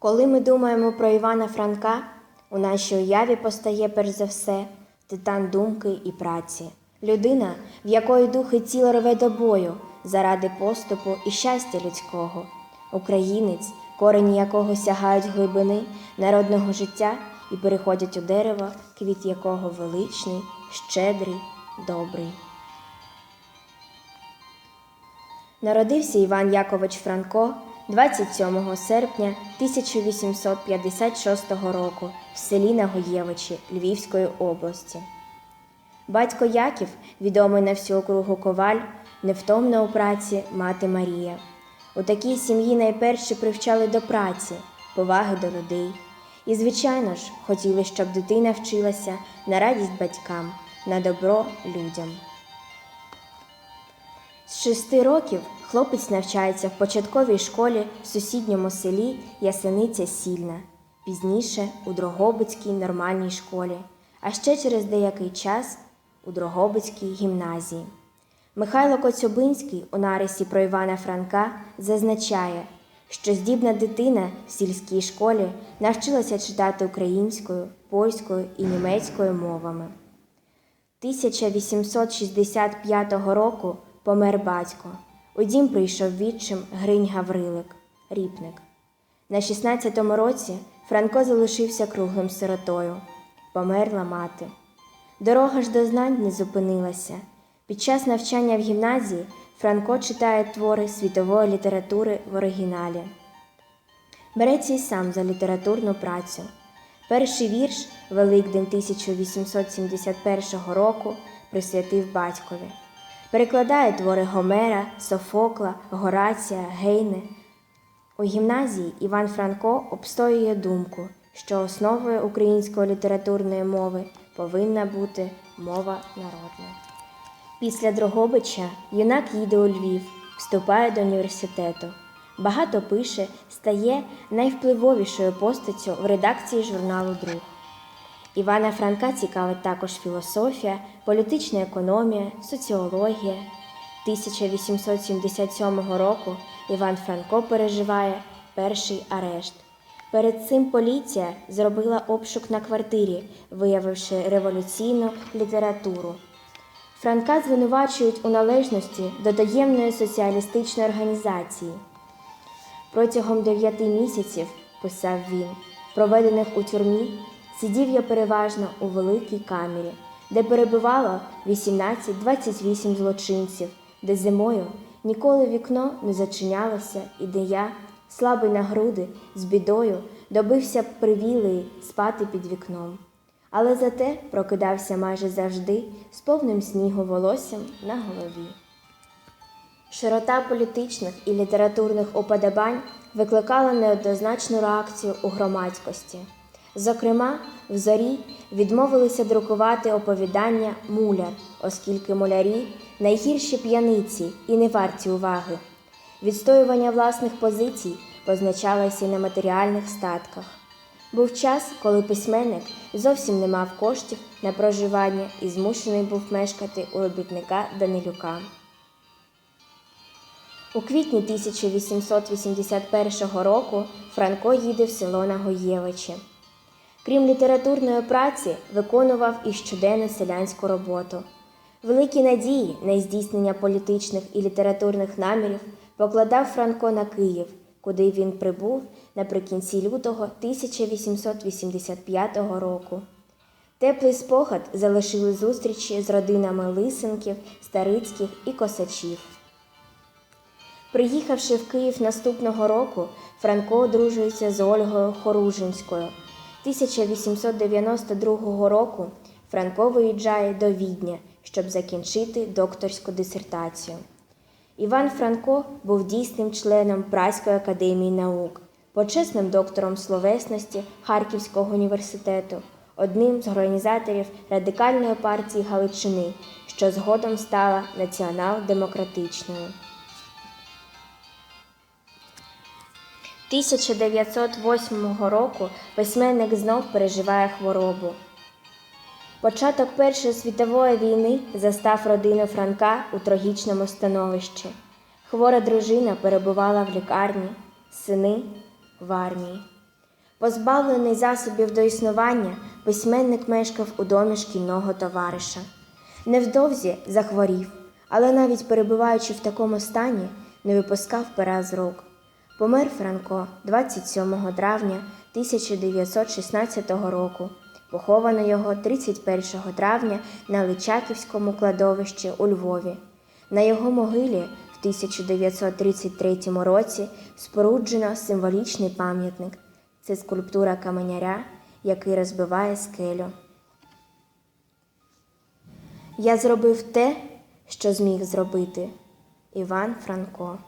Коли ми думаємо про Івана Франка, у нашій уяві постає перш за все титан думки і праці, людина, в якої дух і тіло рве до бою заради поступу і щастя людського, українець, корені якого сягають глибини народного життя і переходять у дерево, квіт якого величний, щедрий, добрий. Народився Іван Якович Франко 27 серпня 1856 року в селі Нагоєвичі Львівської області. Батько Яків, відомий на всю округу коваль, невтомна у праці мати Марія. У такій сім'ї найперше привчали до праці, поваги до людей. І, звичайно ж, хотіли, щоб дитина вчилася на радість батькам, на добро людям. З шести років хлопець навчається в початковій школі в сусідньому селі Ясениця Сільна, пізніше у Дрогобицькій нормальній школі, а ще через деякий час у Дрогобицькій гімназії. Михайло Коцюбинський у нарисі про Івана Франка зазначає, що здібна дитина в сільській школі навчилася читати українською, польською і німецькою мовами. 1865 року помер батько. У дім прийшов відчим Гринь Гаврилик, ріпник. На 16-му році Франко залишився круглим сиротою. Померла мати. Дорога ж до знань не зупинилася. Під час навчання в гімназії Франко читає твори світової літератури в оригіналі. Береться й сам за літературну працю. Перший вірш Великдень 1871 року присвятив батькові. Перекладає твори Гомера, Софокла, Горація, Гейне. У гімназії Іван Франко обстоює думку, що основою української літературної мови повинна бути мова народна. Після Дрогобича юнак їде у Львів, вступає до університету. Багато пише, стає найвпливовішою постаттю в редакції журналу Друг. Івана Франка цікавить також філософія, політична економія, соціологія. 1877 року Іван Франко переживає перший арешт. Перед цим поліція зробила обшук на квартирі, виявивши революційну літературу. Франка звинувачують у належності до таємної соціалістичної організації. Протягом дев'яти місяців, писав він, проведених у тюрмі, сидів я переважно у великій камері, де перебувало 18-28 злочинців, де зимою ніколи вікно не зачинялося, і де я, слабий на груди, з бідою, добився привілеї спати під вікном. Але зате прокидався майже завжди з повним снігу волоссям на голові. Широта політичних і літературних уподобань викликала неоднозначну реакцію у громадськості. Зокрема, в зорі відмовилися друкувати оповідання муляр, оскільки мулярі найгірші п'яниці і не варті уваги. Відстоювання власних позицій позначалося й на матеріальних статках. Був час, коли письменник зовсім не мав коштів на проживання і змушений був мешкати у робітника Данилюка. У квітні 1881 року Франко їде в село Нагоєвичі. Крім літературної праці, виконував і щоденну селянську роботу. Великі надії на здійснення політичних і літературних намірів покладав Франко на Київ, куди він прибув наприкінці лютого 1885 року. Теплий спогад залишили зустрічі з родинами Лисенків, Старицьких і Косачів. Приїхавши в Київ наступного року, Франко одружується з Ольгою Хоружинською. 1892 року Франко виїжджає до Відня, щоб закінчити докторську дисертацію. Іван Франко був дійсним членом Праської академії наук, почесним доктором словесності Харківського університету, одним з організаторів радикальної партії Галичини, що згодом стала націонал-демократичною. 1908 року письменник знов переживає хворобу. Початок Першої світової війни застав родину Франка у трагічному становищі. Хвора дружина перебувала в лікарні, сини в армії. Позбавлений засобів до існування, письменник мешкав у домі шкільного товариша. Невдовзі захворів, але навіть перебуваючи в такому стані, не випускав пера з рук. Помер Франко 27 травня 1916 року. Поховано його 31 травня на Личаківському кладовищі у Львові. На його могилі в 1933 році споруджено символічний пам'ятник. Це скульптура каменяря, який розбиває скелю. Я зробив те, що зміг зробити. Іван Франко.